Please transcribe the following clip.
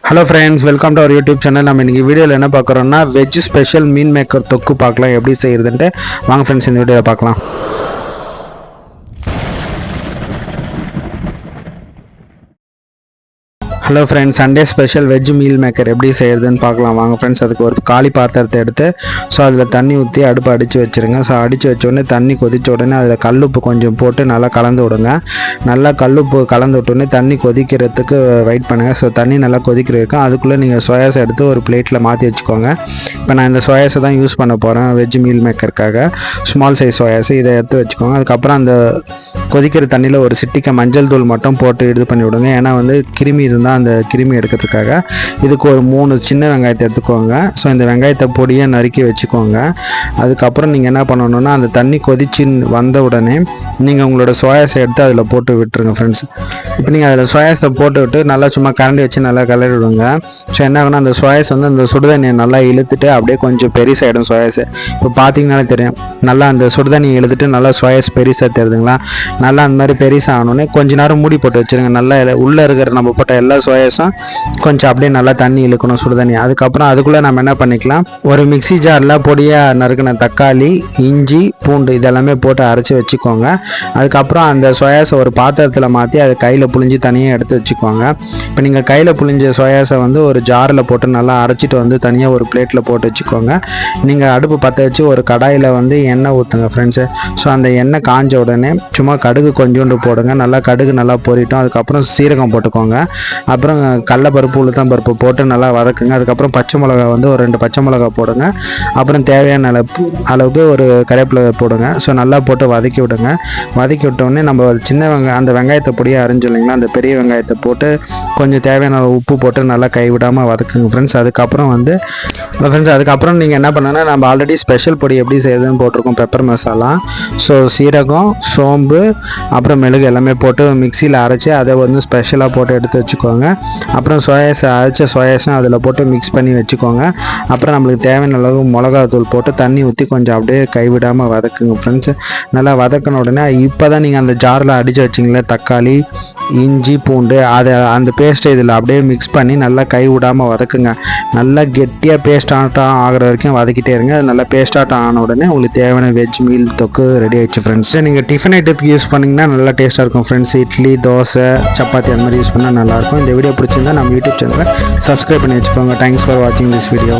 Hello friends welcome to our YouTube channel நம்ம இன்றைக்கி வீடியோவில் என்ன பார்க்குறோன்னா வெஜ் ஸ்பெஷல் மீன் மேக்கர் தொக்கு பார்க்கலாம். எப்படி செய்யறதுன்ட்டு வாங்க ஃப்ரெண்ட்ஸ் இந்த வீடியோவில் பார்க்கலாம். Hello friends Sunday special veg meal maker எப்படி செய்கிறதுன்னு பார்க்கலாம். வாங்க ஃப்ரெண்ட்ஸ் அதுக்கு ஒரு காலி பாத்திரத்தை எடுத்து ஸோ அதில் தண்ணி ஊற்றி அடுப்பு அடித்து வச்சுருங்க. ஸோ அடித்து வச்ச உடனே தண்ணி கொதிச்ச உடனே அதில் கல்லுப்பு கொஞ்சம் போட்டு நல்லா கலந்து விடுங்க. நல்லா கல்லுப்பு கலந்து விட்டோடனே தண்ணி கொதிக்கிறதுக்கு வெயிட் பண்ணுங்கள் ஸோ தண்ணி நல்லா கொதிக்கிறதுக்கு அதுக்குள்ளே நீங்கள் சோயாஸ் எடுத்து ஒரு பிளேட்டில் மாற்றி வச்சுக்கோங்க. இப்போ நான் இந்த சோயாஸை தான் யூஸ் பண்ண போகிறேன் வெஜ் மீல் மேக்கருக்காக ஸ்மால் சைஸ் சோயாஸ் இதை எடுத்து வச்சுக்கோங்க. அதுக்கப்புறம் அந்த கொதிக்கிற தண்ணியில் ஒரு சிட்டிக்க மஞ்சள் தூள் மட்டும் போட்டு இது பண்ணி விடுங்க. ஏன்னா வந்து கிருமி இருந்தால் அந்த கிருமி எடுக்கிறதுக்காக. இதுக்கு ஒரு மூணு சின்ன வெங்காயத்தை எடுத்துக்கோங்க. ஸோ இந்த வெங்காயத்தை பொடியாக நறுக்கி வச்சுக்கோங்க. அதுக்கப்புறம் நீங்கள் என்ன பண்ணணுன்னா அந்த தண்ணி கொதிச்சு வந்த உடனே நீங்கள் உங்களோட சோயாஸை எடுத்து அதில் போட்டு விட்டுருங்க ஃப்ரெண்ட்ஸ் இப்போ நீங்கள் அதில் சோயாஸை போட்டு விட்டு நல்லா சும்மா கரண்டி வச்சு நல்லா கிளறி விடுங்க ஸோ என்ன ஆகுனா அந்த சோயாஸ் வந்து அந்த சுடுதண்ணியை நல்லா இழுத்துட்டு அப்படியே கொஞ்சம் பெருசாகிடும் சோயாஸ் இப்போ பார்த்தீங்கனாலே தெரியும். நல்லா அந்த சுடுதண்ணியை இழுத்துட்டு நல்லா சோயாஸ் பெருசாக தெரியுதுங்களா நல்லா அந்த மாதிரி பெருசாக ஆனோடனே கொஞ்ச நேரம் மூடி போட்டு வச்சுருங்க. நல்லா உள்ளே இருக்கிற நம்ம போட்ட எல்லா சோயாஸும் கொஞ்சம் அப்படியே நல்லா தண்ணி இழுக்கணும் சுடுதண்ணி அதுக்கப்புறம் அதுக்குள்ளே நம்ம என்ன பண்ணிக்கலாம்? ஒரு மிக்ஸி ஜாரில் பொடியாக நறுக்கின தக்காளி இஞ்சி பூண்டு இதெல்லாமே போட்டு அரைச்சி வச்சுக்கோங்க. அதுக்கப்புறம் அந்த சோயாஸை ஒரு பாத்திரத்தில் மாற்றி அதை கையில் புழிஞ்சு தனியாக எடுத்து வச்சுக்குவாங்க. இப்போ நீங்கள் கையில் புழிஞ்ச சோயாஸை வந்து ஒரு ஜாரில் போட்டு நல்லா அரைச்சிட்டு வந்து தனியாக ஒரு பிளேட்டில் போட்டு வச்சுக்கோங்க. நீங்கள் அடுப்பு பற்ற வச்சு ஒரு கடாயில் வந்து எண்ணெய் ஊற்றுங்க ஃப்ரெண்ட்ஸு ஸோ அந்த எண்ணெய் காஞ்ச உடனே சும்மா கடுகு கொஞ்சோண்டு போடுங்க. நல்லா கடுகு நல்லா பொரிட்டோம் அதுக்கப்புறம் சீரகம் போட்டுக்கோங்க. அப்புறம் கடலப்பருப்பு உளுத்தம் பருப்பு போட்டு நல்லா வதக்குங்க. அதுக்கப்புறம் பச்சை மிளகா வந்து ஒரு ரெண்டு பச்சை மிளகா போடுங்க. அப்புறம் தேவையான அளவு அளவுக்கு ஒரு கருவேப்பிலை போடுங்க. ஸோ நல்லா போட்டு வதக்கி விடுங்க. வதக்கி விட்டோடனே நம்ம சின்ன வெங்காயம் அந்த வெங்காயத்தை பொடியை அரிஞ்சு இல்லைங்களா? அந்த பெரிய வெங்காயத்தை போட்டு கொஞ்சம் தேவையான உப்பு போட்டு நல்லா கைவிடாமல் வதக்குங்க ஃப்ரெண்ட்ஸ் அதுக்கப்புறம் வந்து ஃப்ரெண்ட்ஸ் அதுக்கப்புறம் நீங்கள் என்ன பண்ணணும்னா நம்ம ஆல்ரெடி ஸ்பெஷல் பொடி எப்படி செய்யுதுன்னு போட்டிருக்கோம் பெப்பர் மசாலா ஸோ சீரகம் சோம்பு அப்புறம் மிளகு எல்லாமே போட்டு மிக்சியில் அரைச்சி அதை வந்து ஸ்பெஷலாக போட்டு எடுத்து வச்சுக்கோங்க. அப்புறம் சோயாஸ் அரைச்ச சோயாஸும் அதில் போட்டு மிக்ஸ் பண்ணி வச்சுக்கோங்க. அப்புறம் நம்மளுக்கு தேவையான அளவு மிளகாத்தூள் போட்டு தண்ணி ஊற்றி கொஞ்சம் அப்படியே கைவிடாமல் வதக்குங்க ஃப்ரெண்ட்ஸ் நல்லா வதக்கின உடனே இப்போ தான் நீங்கள் அந்த ஜாரில் அடித்து வச்சிங்களே தக்காளி இஞ்சி பூண்டு அதை அந்த பேஸ்ட்டை இதில் அப்படியே மிக்ஸ் பண்ணி நல்லா கை விடாமல் வதக்குங்க. நல்லா கெட்டியாக பேஸ்ட் ஆட்டம் ஆகிற வரைக்கும் வதக்கிட்டே இருங்க. அது நல்லா பேஸ்ட் ஆட்டம் ஆன உடனே உங்களுக்கு தேவையான வெஜ் மீல் தொக்கு ரெடி ஆயிடுச்சு ஃப்ரெண்ட்ஸ் நீங்கள் டிஃபன் ஐட்டத்துக்கு யூஸ் பண்ணிங்கன்னா நல்லா டேஸ்ட்டாக இருக்கும் ஃப்ரெண்ட்ஸ் இட்லி தோசை சப்பாத்தி அந்த மாதிரி யூஸ் பண்ணால் நல்லாயிருக்கும் இந்த வீடியோ பிடிச்சிருந்தா நம்ம யூடியூப் சேனலை சப்ஸ்கிரைப் பண்ணி வச்சுக்கோங்க. தேங்க்ஸ் ஃபார் வாட்சிங் திஸ் வீடியோ